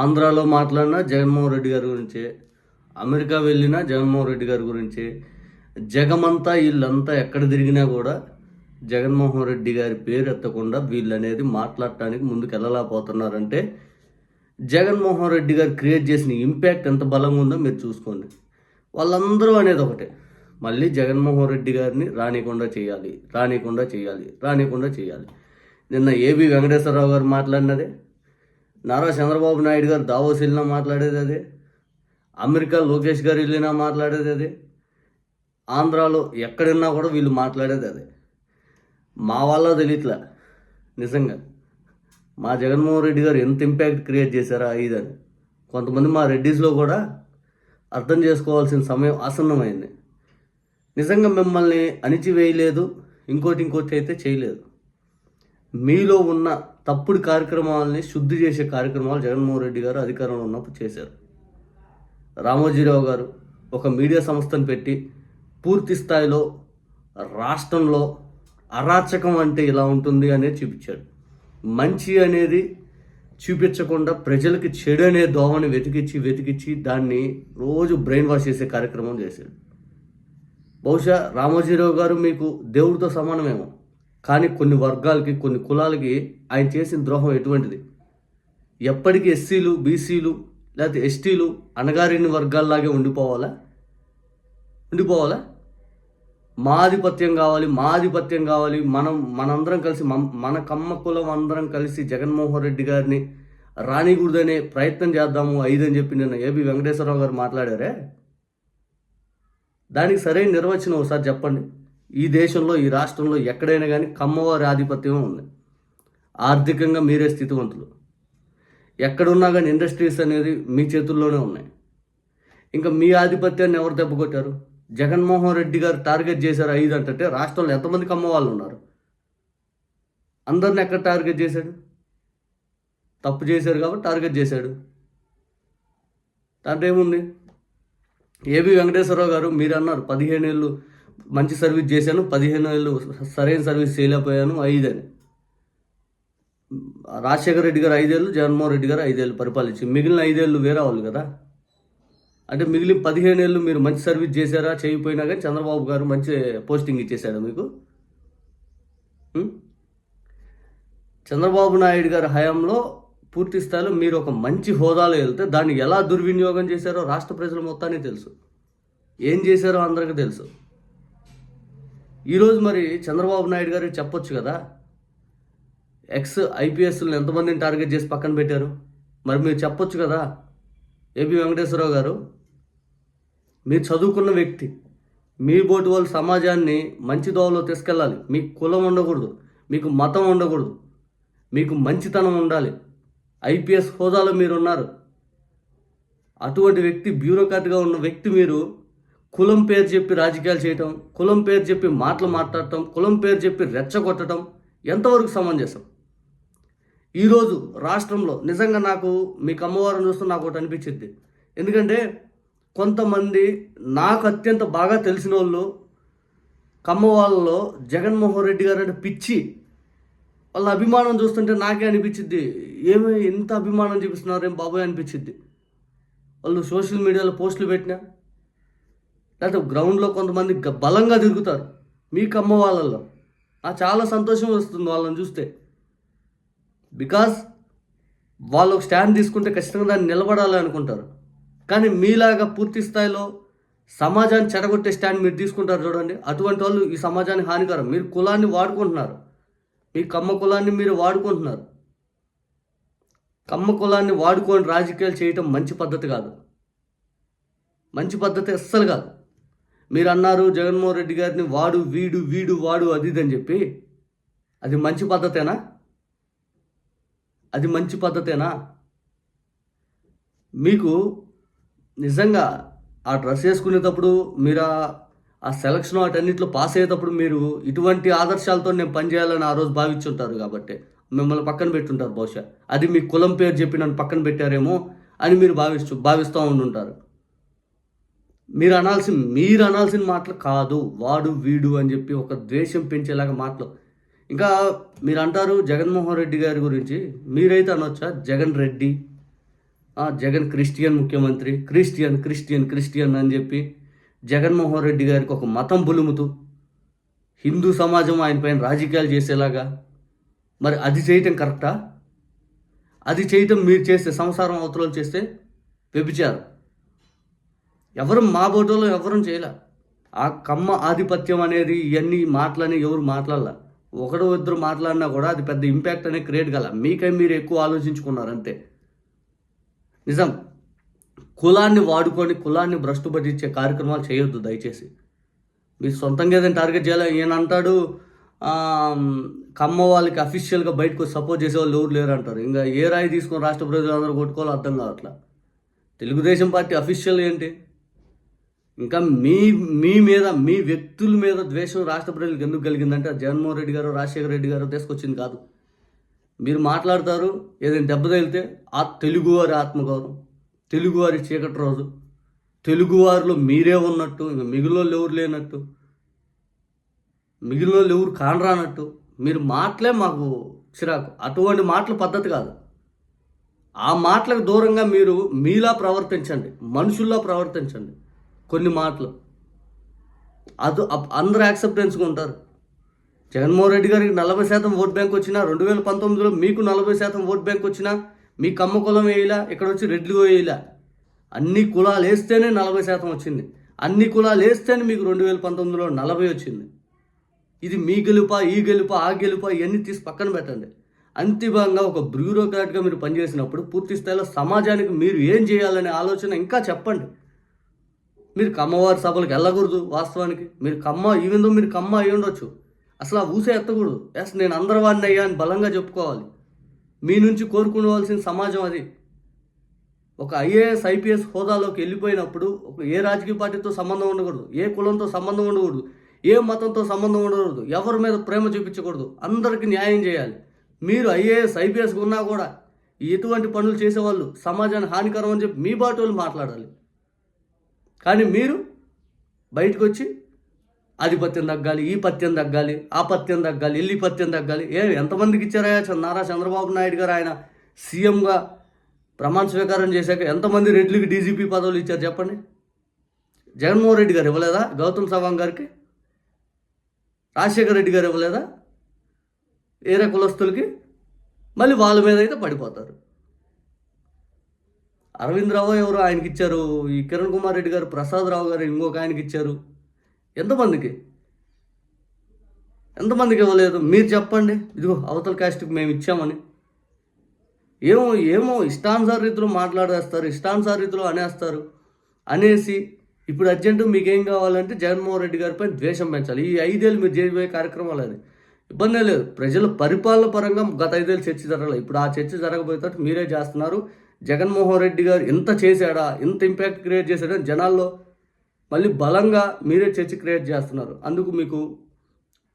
ఆంధ్రాలో మాట్లాడినా జగన్మోహన్ రెడ్డి గారి గురించే అమెరికా వెళ్ళినా జగన్మోహన్ రెడ్డి గారి గురించే జగమంతా వీళ్ళంతా ఎక్కడ తిరిగినా కూడా జగన్మోహన్ రెడ్డి గారి పేరు ఎత్తకుండా వీళ్ళు అనేది మాట్లాడటానికి ముందుకు వెళ్ళలేకపోతున్నారంటే జగన్మోహన్ రెడ్డి గారు క్రియేట్ చేసిన ఇంపాక్ట్ ఎంత బలంగా ఉందో మీరు చూసుకోండి. వాళ్ళందరూ అనేది ఒకటే. మళ్ళీ జగన్మోహన్ రెడ్డి గారిని రానికుండా చేయాలి రానికుండా చేయాలి రానికుండా చేయాలి. నిన్న ఏబి వెంకటేశ్వరరావు గారు మాట్లాడినదే? నారా చంద్రబాబు నాయుడు గారు దావోస్ వెళ్ళినా మాట్లాడేది అదే. అమెరికా లోకేష్ గారు వెళ్ళినా మాట్లాడేది అదే. ఆంధ్రాలో ఎక్కడున్నా కూడా వీళ్ళు మాట్లాడేది అదే. మా వల్ల తెలియట్లా నిజంగా. మా జగన్మోహన్ రెడ్డి గారు ఎంత ఇంపాక్ట్ క్రియేట్ చేశారా ఇదని. కొంతమంది మా రెడ్డీస్లో కూడా అర్థం చేసుకోవాల్సిన సమయం ఆసన్నమైంది. నిజంగా మిమ్మల్ని అణిచివేయలేదు ఇంకోటి ఇంకోటి అయితే చేయలేదు. మీలో ఉన్న తప్పుడు కార్యక్రమాలని శుద్ధి చేసే కార్యక్రమాలు జగన్మోహన్ రెడ్డి గారు అధికారంలో ఉన్నప్పుడు చేశారు. రామోజీరావు గారు ఒక మీడియా సంస్థను పెట్టి పూర్తి స్థాయిలో రాష్ట్రంలో అరాచకం అంటే ఇలా ఉంటుంది అనేది చూపించాడు. మంచి అనేది చూపించకుండా ప్రజలకి చెడు అనే దోమని వెతికిచ్చి వెతికిచ్చి దాన్ని రోజు బ్రెయిన్ వాష్ చేసే కార్యక్రమం చేశాడు. బహుశా రామోజీరావు గారు మీకు దేవుడితో సమానమేమో. కానీ కొన్ని వర్గాలకి కొన్ని కులాలకి ఆయన చేసిన ద్రోహం ఎటువంటిది? ఎప్పటికీ ఎస్సీలు బీసీలు లేకపోతే ఎస్టీలు అణగారిన వర్గాల్లాగే ఉండిపోవాలా? ఉండిపోవాలా? మా ఆధిపత్యం కావాలి మా ఆధిపత్యం కావాలి. మనం మనందరం కలిసి మం- మన కమ్మ కులం అందరం కలిసి జగన్మోహన్ రెడ్డి గారిని రానికూడదనే ప్రయత్నం చేద్దాము ఐదు అని చెప్పి నిన్న ఏబి వెంకటేశ్వరరావు గారు మాట్లాడారే. దానికి సరైన నిర్వచనం ఒకసారి చెప్పండి. ఈ దేశంలో ఈ రాష్ట్రంలో ఎక్కడైనా కానీ కమ్మవారి ఆధిపత్యం ఉంది. ఆర్థికంగా మీరే స్థితివంతులు. ఎక్కడున్నా కానీ ఇండస్ట్రీస్ అనేది మీ చేతుల్లోనే ఉన్నాయి. ఇంకా మీ ఆధిపత్యాన్ని ఎవరు దెబ్బకొట్టారు? జగన్మోహన్ రెడ్డి గారు టార్గెట్ చేశారు ఐదు అంటే రాష్ట్రంలో ఎంతమంది కమ్మవాళ్ళు ఉన్నారు? అందరిని ఎక్కడ టార్గెట్ చేశాడు? తప్పు చేశారు కాబట్టి టార్గెట్ చేశాడు. దాంట్లో ఏముంది? ఏబి వెంకటేశ్వరరావు గారు మీరు అన్నారు పదిహేను ఏళ్ళు మంచి సర్వీస్ చేశాను పదిహేను ఏళ్ళు సరైన సర్వీస్ చేయలేకపోయాను ఐదని రాజశేఖర రెడ్డి గారు ఐదేళ్ళు జగన్మోహన్ రెడ్డి గారు ఐదేళ్ళు పరిపాలించి మిగిలిన ఐదేళ్ళు వేరే వాళ్ళు కదా. అంటే మిగిలిన పదిహేను ఏళ్ళు మీరు మంచి సర్వీస్ చేశారా చేయకపోయినా కానీ చంద్రబాబు గారు మంచి పోస్టింగ్ ఇచ్చేశాడు మీకు. చంద్రబాబు నాయుడు గారి హయాంలో పూర్తి స్థాయిలో మీరు ఒక మంచి హోదాలో వెళ్తే దాన్ని ఎలా దుర్వినియోగం చేశారో రాష్ట్ర ప్రజలు మొత్తానికి తెలుసు. ఏం చేశారో అందరికీ తెలుసు. ఈరోజు మరి చంద్రబాబు నాయుడు గారు చెప్పొచ్చు కదా? ఎక్స్ ఐపీఎస్లను ఎంతమందిని టార్గెట్ చేసి పక్కన పెట్టారు? మరి మీరు చెప్పొచ్చు కదా? ఏబి వెంకటేశ్వరరావు గారు మీరు చదువుకున్న వ్యక్తి మీ బోటి వాళ్ళు సమాజాన్ని మంచి దోవలో తీసుకెళ్ళాలి. మీకు కులం ఉండకూడదు మీకు మతం ఉండకూడదు మీకు మంచితనం ఉండాలి. ఐపీఎస్ హోదాలో మీరు ఉన్నారు అటువంటి వ్యక్తి బ్యూరోక్రాట్గా ఉన్న వ్యక్తి మీరు కులం పేరు చెప్పి రాజకీయాలు చేయటం కులం పేరు చెప్పి మాటలు మాట్లాడటం కులం పేరు చెప్పి రెచ్చగొట్టడం ఎంతవరకు సమంజసం? ఈరోజు రాష్ట్రంలో నిజంగా నాకు మీకు అమ్మవారిని చూస్తే నాకు ఒకటి అనిపించింది ఎందుకంటే కొంతమంది నాకు అత్యంత బాగా తెలిసిన వాళ్ళు కమ్మ వాళ్ళలో జగన్మోహన్ రెడ్డి గారు అంటే పిచ్చి. వాళ్ళ అభిమానం చూస్తుంటే నాకే అనిపించింది ఏమి ఎంత అభిమానం చూపిస్తున్నారు ఏం బాబోయ్ అనిపించింది వాళ్ళు సోషల్ మీడియాలో పోస్టులు పెట్టినా లేకపోతే గ్రౌండ్లో కొంతమంది బలంగా తిరుగుతారు. మీ కమ్మ వాళ్ళల్లో. నాకు చాలా సంతోషం వస్తుంది వాళ్ళని చూస్తే. బికాస్ వాళ్ళు ఒక స్టాండ్ తీసుకుంటే ఖచ్చితంగా దాన్ని నిలబడాలి అనుకుంటారు. కానీ మీలాగా పూర్తి స్థాయిలో సమాజాన్ని చెడగొట్టే స్టాండ్ మీరు తీసుకుంటారు చూడండి. అటువంటి వాళ్ళు ఈ సమాజానికి హానికరం. మీరు కులాన్ని వాడుకుంటున్నారు. మీ కమ్మ కులాన్ని మీరు వాడుకుంటున్నారు. కమ్మ కులాన్ని వాడుకొని రాజకీయాలు చేయటం మంచి పద్ధతి కాదు. మంచి పద్ధతి అస్సలు కాదు. మీరు అన్నారు జగన్మోహన్ రెడ్డి గారిని వాడు వీడు వీడు వాడు అది ఇది అని చెప్పి. అది మంచి పద్ధతేనా? అది మంచి పద్ధతేనా? మీకు నిజంగా ఆ డ్రెస్ వేసుకునేటప్పుడు మీరు ఆ- ఆ సెలక్షన్ వాటన్నిటిలో పాస్ అయ్యేటప్పుడు మీరు ఇటువంటి ఆదర్శాలతో నేను పనిచేయాలని ఆ రోజు భావించుంటారు కాబట్టి మిమ్మల్ని పక్కన పెట్టుంటారు బహుశా. అది మీ కులం పేరు చెప్పి నన్ను పక్కన పెట్టారేమో అని మీరు భావిస్తూ భావిస్తూ ఉండుంటారు. మీరు అనాల్సిన మీరు అనాల్సిన మాటలు కాదు వాడు వీడు అని చెప్పి ఒక ద్వేషం పెంచేలాగా మాటలు. ఇంకా మీరు అంటారు జగన్మోహన్ రెడ్డి గారి గురించి మీరైతే అనొచ్చా? జగన్ రెడ్డి జగన్ క్రిస్టియన్ ముఖ్యమంత్రి క్రిస్టియన్ క్రిస్టియన్ క్రిస్టియన్ అని చెప్పి జగన్మోహన్ రెడ్డి గారికి ఒక మతం బులుముతూ హిందూ సమాజం ఆయన పైన రాజకీయాలు చేసేలాగా మరి అది చేయటం కరెక్టా? అది చేయటం మీరు చేస్తే సంసారం అవతలం చేస్తే వ్యభిచారం ఎవరు మా బోటోలో ఎవరూ చేయలే. ఆ కమ్మ ఆధిపత్యం అనేది ఇవన్నీ మాటలని ఎవరు మాట్లాడాల. ఒకడు ఇద్దరు మాట్లాడినా కూడా అది పెద్ద ఇంపాక్ట్ అనేది క్రియేట్ కల. మీకై మీరు ఎక్కువ ఆలోచించుకున్నారు అంతే. నిజం. కులాన్ని వాడుకొని కులాన్ని భ్రష్టుపట్టించే కార్యక్రమాలు చేయొద్దు దయచేసి. మీరు సొంతంగా ఏదైనా టార్గెట్ చేయాలి? ఈయన అంటాడు కమ్మ వాళ్ళకి అఫీషియల్గా బయటకు సపోర్ట్ చేసే వాళ్ళు ఎవరు లేరు అంటారు. ఇంకా ఏ రాయి తీసుకొని రాష్ట్ర ప్రజలందరూ కొట్టుకోవాలో అర్థం కావట్లా. తెలుగుదేశం పార్టీ అఫీషియల్ ఏంటి? ఇంకా మీ మీ మీద మీ వ్యక్తుల మీద ద్వేషం రాష్ట్ర ప్రజలకు ఎందుకు కలిగిందంటే జగన్మోహన్ రెడ్డి గారు రాజశేఖర రెడ్డి గారు తీసుకొచ్చింది కాదు. మీరు మాట్లాడతారు ఏదైనా దెబ్బ తగిలితే ఆ తెలుగువారి ఆత్మగౌరవం తెలుగువారి చీకటి రోజు తెలుగువారిలో మీరే ఉన్నట్టు ఇంకా మిగిలిన ఎవరు లేనట్టు మిగిలిన ఎవరు కానరానట్టు మీరు మాటలే మాకు చిరాకు. అటువంటి మాటలు పద్ధతి కాదు. ఆ మాటలకు దూరంగా మీరు మీలా ప్రవర్తించండి మనుషుల్లా ప్రవర్తించండి. కొన్ని మాటలు. అది అప్- అందరూ యాక్సెప్టెన్స్గా ఉంటారు. జగన్మోహన్ రెడ్డి గారికి నలభై శాతం ఓట్ బ్యాంక్ వచ్చినా రెండు వేల పంతొమ్మిదిలో మీకు నలభై శాతం ఓట్ బ్యాంక్ వచ్చినా మీ కమ్మ కులం వేయలా ఇక్కడ వచ్చి రెడ్లు వేయలా. అన్ని కులాలు వేస్తేనే నలభై శాతం వచ్చింది. అన్ని కులాలు వేస్తేనే మీకు రెండు వేల పంతొమ్మిదిలో నలభై వచ్చింది. ఇది మీ గెలుప ఈ గెలుప ఆ గెలుప ఇవన్నీ తీసి పక్కన పెట్టండి. అంతిమంగా ఒక బ్యూరోక్రాట్గా మీరు పనిచేసినప్పుడు పూర్తి స్థాయిలో సమాజానికి మీరు ఏం చేయాలనే ఆలోచన ఇంకా చెప్పండి. మీరు కమ్మవారి సభలకు వెళ్ళకూడదు వాస్తవానికి. మీరు కమ్మ ఈవెందో మీరు కమ్మ అయి ఉండొచ్చు. అసలు ఆ ఊసే ఎత్తకూడదు. ఎస్ నేను అందరివాడిని అయ్యా అని బలంగా చెప్పుకోవాలి. మీ నుంచి కోరుకోవాల్సిన సమాజం అది. ఒక ఐఏఎస్ ఐపీఎస్ హోదాలోకి వెళ్ళిపోయినప్పుడు ఒక ఏ రాజకీయ పార్టీతో సంబంధం ఉండకూడదు ఏ కులంతో సంబంధం ఉండకూడదు ఏ మతంతో సంబంధం ఉండకూడదు ఎవరి మీద ప్రేమ చూపించకూడదు. అందరికీ న్యాయం చేయాలి. మీరు ఐఏఎస్ ఐపీఎస్ ఉన్నా కూడా ఎటువంటి పనులు చేసేవాళ్ళు సమాజానికి హానికరం అని చెప్పి మీ బాటోళ్ళు మాట్లాడాలి. కానీ మీరు బయటకు వచ్చి ఆధిపత్యం తగ్గాలి ఈ పత్యం తగ్గాలి ఆ పత్యం తగ్గాలి ఇల్లి పత్యం తగ్గాలి. ఏ ఎంతమందికి ఇచ్చారా నారా చంద్రబాబు నాయుడు గారు ఆయన సీఎంగా ప్రమాణ స్వీకారం చేశాక ఎంతమంది రెడ్లకి డీజీపీ పదవులు ఇచ్చారు చెప్పండి? జగన్మోహన్ రెడ్డి గారు ఇవ్వలేదా? గౌతమ్ సవాంగ్ గారికి? రాజశేఖర రెడ్డి గారు ఇవ్వలేదా? వేరే కులస్తులకి? మళ్ళీ వాళ్ళ మీద అయితే పడిపోతారు. అరవింద్ రావు ఎవరు ఆయనకి ఇచ్చారు? ఈ కిరణ్ కుమార్ రెడ్డి గారు ప్రసాద్ రావు గారు ఇంకొక ఆయనకి ఇచ్చారు. ఎంతమందికి? ఎంతమందికి ఇవ్వలేదు? మీరు చెప్పండి. ఇదిగో అవతల కాస్ట్కి మేము ఇచ్చామని. ఏమో ఏమో ఇష్టానుసార రీతిలో మాట్లాడేస్తారు ఇష్టానుసార రీతిలో అనేస్తారు అనేసి ఇప్పుడు అర్జెంటు మీకేం కావాలంటే జగన్మోహన్ రెడ్డి గారిపై ద్వేషం పెంచాలి. ఈ ఐదేళ్ళు మీరు చేయబోయే కార్యక్రమాలు అది. ఇబ్బంది లేదు. ప్రజల పరిపాలన పరంగా గత ఐదేళ్ళు చర్చ జరగలేదు. ఇప్పుడు ఆ చర్చ జరగబోయేటట్టు మీరే చేస్తున్నారు. జగన్మోహన్ రెడ్డి గారు ఎంత చేశాడా? ఎంత ఇంపాక్ట్ క్రియేట్ చేశాడా? జనాల్లో మళ్ళీ బలంగా మీరే చర్చ క్రియేట్ చేస్తున్నారు. అందుకు మీకు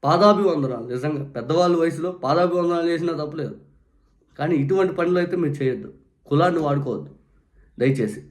పాదాభివందనాలు. నిజంగా పెద్దవాళ్ళ వయసులో పాదాభివందనాలు చేసినా తప్పలేదు. కానీ ఇటువంటి పనులు అయితే మీరు చేయొద్దు. కులాన్ని వాడుకోవద్దు. దయచేసి.